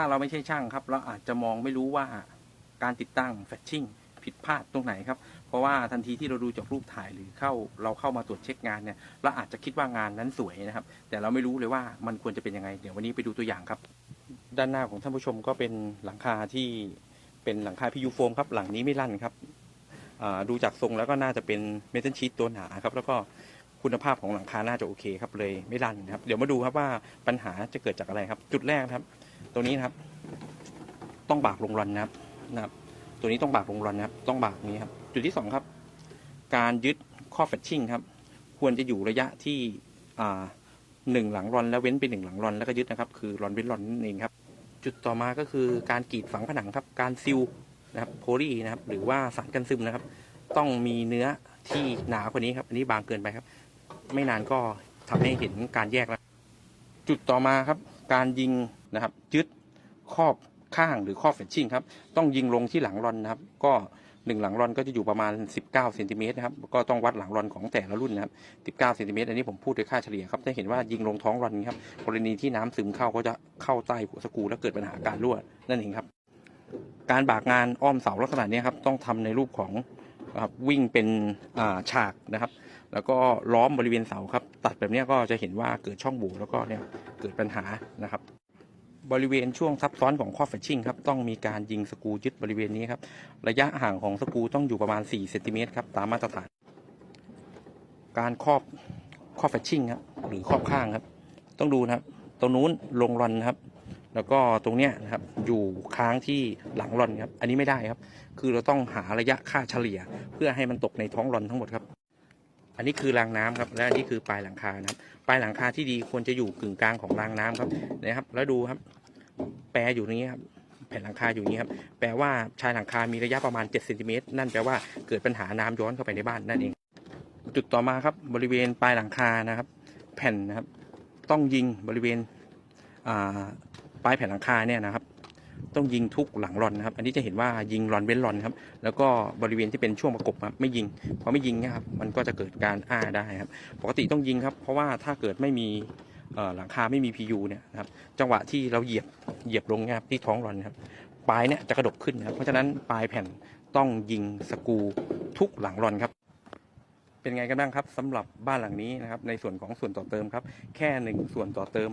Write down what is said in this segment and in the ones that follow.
ถ้าเราไม่ใช่ช่างครับ เราอาจจะมองไม่รู้ว่าการติดตั้งแฟชชิ่งผิดพลาดตรงไหนครับ เพราะว่าทันทีที่เราดูจากรูปถ่ายหรือเข้าเราเข้ามาตรวจเช็คงานเนี่ยเราอาจจะคิดว่างานนั้นสวยนะครับ แต่เราไม่รู้เลยว่ามันควรจะเป็นยังไง เดี๋ยววันนี้ไปดูตัวอย่างครับ ด้านหน้าของท่านผู้ชมก็เป็นหลังคาที่เป็นหลังคาพิยูโฟมครับหลังนี้ไม่ลั่นครับดูจากทรงแล้วก็น่าจะเป็นเมทัลชีตตัวหนาครับ แล้วก็คุณภาพของหลังคาน่าจะโอเคครับเลยไม่ลั่นนะครับ เดี๋ยวมาดูครับว่าปัญหาจะเกิดจากอะไรครับ จุดแรกครับ ตัวนี้นะครับ ต้องบากลงรอนนะครับนะครับ ตัวนี้ต้องบากลงรอนนะครับ ต้องบากนี้ครับ จุดที่สองครับ การยึดข้อแฟชชิ่งครับ ควรจะอยู่ระยะที่อ่าหนึ่งหลังรอนแล้วเว้นไปหนึ่งหลังรอนแล้วก็ยึดนะครับ คือรอนเว้นรอนนั่นเองครับ จุดต่อมาก็คือการกรีดฝังผนังครับ การซิลนะครับโพลีนะครับ หรือว่าสารกันซึมนะครับ ต้องมีเนื้อที่หนากว่านี้ครับ อันนี้บางเกินไปครับ ไม่นานก็ทำให้เห็นการแยกแล้ว จุดต่อมาครับ การยิง นะครับยึดครอบข้างหรือครอบแฟชชิ่งครับต้องยิงลงที่หลังรอนนะครับ ก็หนึ่งหลังรอนก็จะอยู่ประมาณ 19เซนติเมตรนะครับก็ต้องวัดหลังรอนของแต่ละรุ่นนะครับ19เซนติเมตรอันนี้ผมพูดโดยค่าเฉลี่ยครับจะเห็นว่ายิงลงท้องรอนครับกรณีที่น้ำซึมเข้าก็จะเข้าใต้หัวสกูแล้วเกิดปัญหาการรั่วนั่นเองครับ การบากงานอ้อมเสาลักษณะนี้ครับต้องทำในรูปของนะครับวิ่งเป็นาฉากนะครับ แล้วก็ล้อมบริเวณเสาครับ ตัดแบบนี้ก็จะเห็นว่าเกิดช่องโหว่แล้วก็เนี่ยเกิดปัญหานะครับ บริเวณช่วงซับซ้อนของข้อแฟชชิ่งครับต้องมีการยิงสกูยึดบริเวณนี้ครับระยะห่างของสกูต้องอยู่ประมาณ4เซนติเมตรครับตามมาตรฐาน การครอบครอบแฟชชิ่งครับหรือครอบข้างครับ ต้องดูนะครับตรงนู้นลงรอนครับ แล้วก็ตรงเนี้ยนะครับอยู่ค้างที่หลังรอนครับ อันนี้ไม่ได้ครับ คือเราต้องหาระยะค่าเฉลี่ย เพื่อให้มันตกในท้องรอนทั้งหมดครับ อันนี้คือรางน้ำครับและอันนี้คือปลายหลังคานะครับ ปลายหลังคาที่ดีควรจะอยู่กึ่งกลางของรางน้ำครับนะครับ แล้วดูครับ แปรอยู่ตรงนี้ครับแผ่นหลังคาอยู่นี้ครับแปลว่าชายหลังคามีระยะประมาณ7เซนติเมตรนั่นแปลว่าเกิดปัญหาน้ำย้อนเข้าไปในบ้านนั่นเอง จุดต่อมาครับบริเวณปลายหลังคานะครับ แผ่นนะครับ ต้องยิงบริเวณปลายแผ่นหลังคาเนี่ยนะครับ ต้องยิงทุกหลังรอนนะครับ อันนี้จะเห็นว่ายิงรอนเว้นรอนครับ แล้วก็บริเวณที่เป็นช่วงประกบครับไม่ยิงพอไม่ยิงนี่ยครับมันก็จะเกิดการอ้าได้ครับ ปกติต้องยิงครับ เพราะว่าถ้าเกิดไม่มี หลังคาไม่มี PU เนี่ยนะครับจังหวะที่เราเหยียบเหยียบลงนี่ยครับที่ท้องรอนนะครับปลายเนี่ยจะกระดกขึ้นนะครับเพราะฉะนั้นปลายแผ่นต้องยิงสกูทุกหลังรอนครับ เป็นไงกันบ้างครับสำหรับบ้านหลังนี้นะครับในส่วนของส่วนต่อเติมครับ แค่หนึ่งส่วนต่อเติม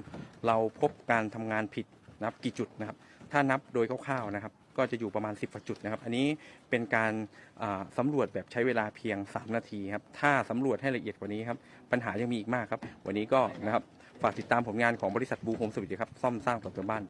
เราพบการทำงานผิดนะครับกี่จุดนะครับ ถ้านับโดยคร่าวๆนะครับ ก็จะอยู่ประมาณ 10กว่าจุดนะครับ อันนี้เป็นการสำรวจแบบใช้เวลาเพียง 3 นาทีครับ ถ้าสำรวจให้ละเอียดกว่านี้ครับ ปัญหายังมีอีกมากครับ วันนี้ก็นะครับ ฝากติดตามผลงานของบริษัทบูโฮมสวิตครับ ซ่อมสร้างต่อเติมบ้าน